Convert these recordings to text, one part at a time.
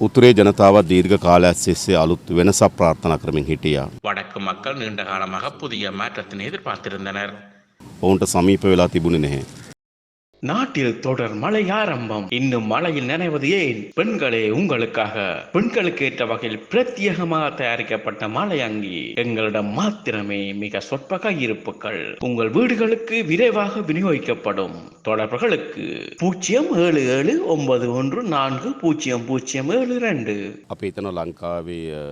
උතුරේ ජනතාව දීර්ඝ කාලයක් සිස්සේ අලුත් වෙනසක් ප්‍රාර්ථනා කරමින් හිටියා. வடக்கு மக்கள் நீண்ட காலமாக புதிய மாற்றத்தினை எதிர்பார்த்திருந்தனர் ඔවුන්ට සමීප වෙලා තිබුණේ නැහැ. நாட்டில் தொடர் மழை ஆரம்பம் இன்னும் மழையில் நனைவது ஏன் பெண்களே உங்களுக்காக பெண்களுக்கு ஏற்ற வகையில் பிரத்யேகமாக தயாரிக்கப்பட்ட மலை அங்கி எங்களிடம் மாத்திரமே மிக சொற்ப கையிருப்புகள் உங்கள் வீடுகளுக்கு விரைவாக விநியோகிக்கப்படும் தொடர்புகளுக்கு பூஜ்ஜியம் ஏழு ஏழு ஒன்பது ஒன்று நான்கு பூஜ்ஜியம் பூஜ்ஜியம் ஏழு ரெண்டு අපි එතන ලංකාවේ අ,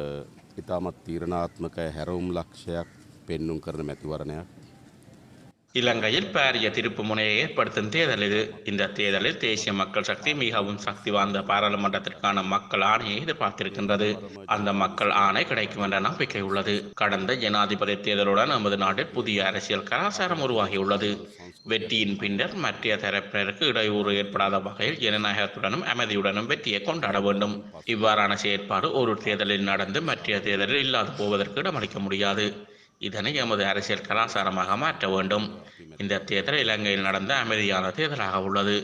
ඉතාමත් තීරණාත්මක හැරවුම් ලක්ෂයක් පෙන්නුම් කරන මැතිවරණයක්. இலங்கையில் பாரிய திருப்பு முனையை ஏற்படுத்தும் தேர்தல் இது. இந்த தேர்தலில் தேசிய மக்கள் சக்தி மிகவும் சக்தி வாய்ந்த பாராளுமன்றத்திற்கான மக்கள் ஆணையை எதிர்பார்த்திருக்கின்றது. அந்த மக்கள் ஆணை கிடைக்கும் என்ற நம்பிக்கை உள்ளது. கடந்த ஜனாதிபதி தேர்தலுடன் நமது நாட்டில் புதிய அரசியல் கலாச்சாரம் உருவாகியுள்ளது. வெற்றியின் பின்னர் மற்ற தரப்பினருக்கு இடையூறு ஏற்படாத வகையில் ஜனநாயகத்துடனும் அமைதியுடனும் வெற்றியை கொண்டாட வேண்டும். இவ்வாறான செயற்பாடு ஒரு தேர்தலில் நடந்து மற்ற தேர்தலில் இல்லாது போவதற்கு இடமளிக்க முடியாது. இதனை எமது அரசியல் கலாச்சாரமாக மாற்ற வேண்டும் இந்த தேர்தல் இலங்கையில் நடந்த அமைதியான தேர்தலாக உள்ளது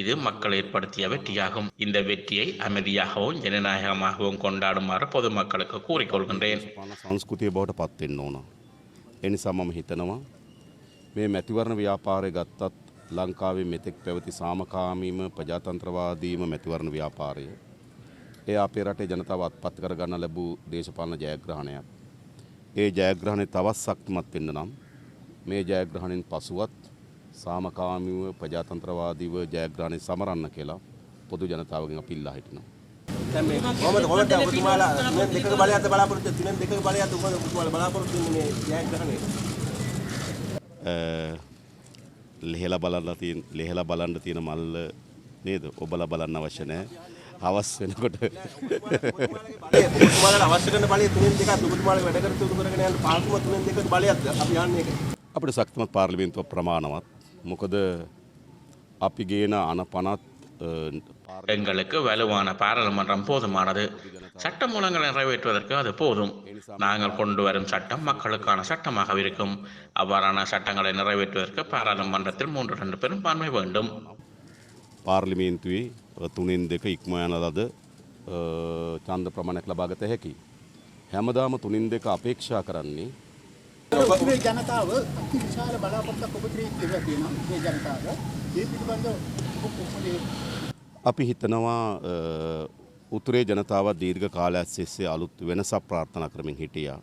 இது மக்கள் ஏற்படுத்திய வெற்றியாகும் இந்த வெற்றியை அமைதியாகவும் ஜனநாயகமாகவும் கொண்டாடுமாறு பொதுமக்களுக்கு கூறிக்கொள்கின்றேன் සංස්කෘතිය බවට පත්වෙන්න ඕන. එනිසා මම හිතනවා මේ මැතිවරණ ව්‍යාපාරය ගත්තත් ලංකාවේ මෙතෙක් පැවති සාමකාමීම ප්‍රජාතන්ත්‍රවාදීම මැතිවරණ ව්‍යාපාරය. ඒ අපේ රටේ ජනතාව අත්පත් කරගන්න ලැබූ දේශපාලන ජයග්‍රහණයක්. ඒ ජයග්‍රහණය තවත් ශක්තිමත් වෙන්න නම් මේ ජයග්‍රහණයෙන් පසුවත් සාමකාමීව ප්‍රජාතන්ත්‍රවාදීව ජයග්‍රහණය සමරන්න කියලා පොදු ජනතාවගෙන් අපි ඉල්ලා හිටිනවා. දැන් මේ කොහමද කොහමද ඔබතුමාලා තුනෙන් දෙකක බලයක්ද බලාපොරොත්තු තුනෙන් දෙකක කොහමද ඔබතුමාලා බලාපොරොත්තු වෙන්නේ මේ ජයග්‍රහණය? ලෙහෙල බලන්න තියන් ලෙහෙල බලන්න තියෙන මල්ල නේද? ඔබල බලන්න අවශ්‍ය නෑ හවස් වෙනකොට ඔබතුමාලාට අවශ්‍ය කරන බලය තුනෙන් දෙකක් ඔබතුමාලා වැඩ කටයුතු කරගෙන යන පාර්ලිම තුනෙන් දෙකක බලයක්ද අපි යන්නේ ඒක අපට ශක්තිමත් පාර්ලිමේන්තුව ප්‍රමාණවත් මොකද අපි ගේන අන පනත් எங்களுக்கு வலுவான பாராளுமன்றம் போதுமானது சட்ட மூலங்களை நிறைவேற்றுவதற்கு அது போதும் நாங்கள் கொண்டு வரும் சட்டம் மக்களுக்கான சட்டமாக இருக்கும் அவ்வாறான சட்டங்களை நிறைவேற்றுவதற்கு பாராளுமன்றத்தில் மூன்று ரெண்டு பெரும்பான்மை வேண்டும் පාර්ලිමේන්තුවේ තුනෙන් දෙක ඉක්ම යන ලද චන්ද ප්‍රමාණයක් ලබාගත හැකි. හැමදාම තුනින් දෙක අපේක්ෂා කරන්නේ ඔබේ ජනතාව අති විශාල බලාපොරොත්තුවක් ඔබ ඉදිරියට තියෙනවා මේ ජනතාව. ඒ පිළිබඳව අපි හිතනවා උතුරේ ජනතාව දීර්ඝ කාලයක් සිස්සේ අලුත් වෙනසක් ප්‍රාර්ථනා කරමින් හිටියා.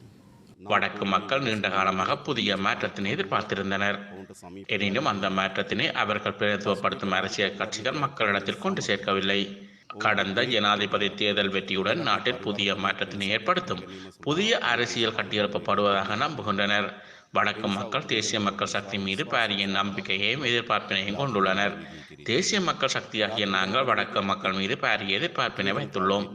வடக்கு மக்கள் நீண்ட காலமாக புதிய மாற்றத்தினை எதிர்பார்த்திருந்தனர். எனினும் அந்த மாற்றத்தினை அவர்கள் பிரதித்துவப்படுத்தும் அரசியல் கட்சிகள் மக்களிடத்தில் கொண்டு சேர்க்கவில்லை. கடந்த ஜனாதிபதி தேர்தல் வெற்றியுடன் நாட்டில் புதிய மாற்றத்தினை ஏற்படுத்தும் புதிய அரசியல் கட்டியெழுப்பப்படுவதாக நம்புகின்றனர். வடக்கு மக்கள் தேசிய மக்கள் சக்தி மீது பாரிய நம்பிக்கையையும் எதிர்பார்ப்பினையும் கொண்டுள்ளனர். தேசிய மக்கள் சக்தியாகிய நாங்கள் வடக்கு மக்கள் மீது பாரிய எதிர்பார்ப்பினை வைத்துள்ளோம்.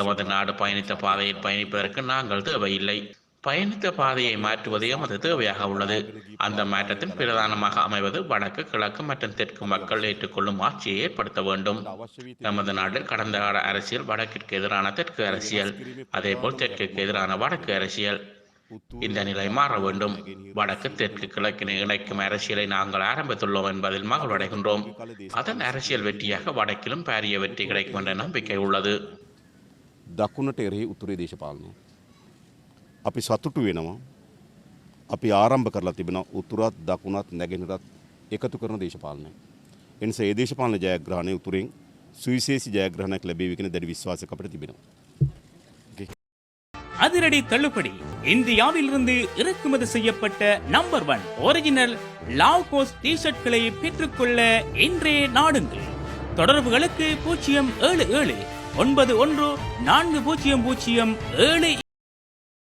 எமது நாடு பயணித்த பாதையில் பயணிப்பதற்கு நாங்கள் தேவையில்லை. பயணித்த பாதையை மாற்றுவது எமது தேவையாக உள்ளது அந்த மாற்றத்தின் பிரதானமாக அமைவது வடக்கு கிழக்கு மற்றும் தெற்கு மக்கள் ஏற்றுக்கொள்ளும் ஆட்சியை ஏற்படுத்த வேண்டும் நமது நாட்டில் கடந்த கால அரசியல் வடக்கிற்கு எதிரான தெற்கு அரசியல் அதேபோல் தெற்குக்கு எதிரான வடக்கு அரசியல் இந்த நிலை மாற வேண்டும் வடக்கு தெற்கு கிழக்கினை இணைக்கும் அரசியலை நாங்கள் ஆரம்பித்துள்ளோம் என்பதில் மகிழ்வடைகின்றோம் அதன் அரசியல் வெற்றியாக வடக்கிலும் பாரிய வெற்றி கிடைக்கும் என்ற நம்பிக்கை உள்ளது දකුණට එරෙහි උතුරේ දේශපාලනය. අපි සතුටු වෙනවා. අපි ආරම්භ කරලා තිබෙන උතුරත් දකුණත් නැගෙනරත් එකතු කරන දේශපාලනය. එනිසා ඒ දේශපාලන ජයග්‍රහණය උතුරෙන් සුවිශේෂි ජයග්‍රහණයක් ලැබේවි කියන දැඩි විශ්වාසයක් අපිට තිබෙනවා. அதிரடி தள்ளுபடி இந்தியாவிலிருந்து இறக்குமதி செய்யப்பட்ட நம்பர் ஒன் ஒரிஜினல் லாவ்கோஸ் டி ஷர்ட்களை பெற்றுக்கொள்ள இன்றே நாடுங்கள் தொடர்புகளுக்கு பூஜ்ஜியம் ஏழு ஏழு ஒன்பது ஒன்று நான்கு பூஜ்ஜியம் பூஜ்ஜியம் ஏழு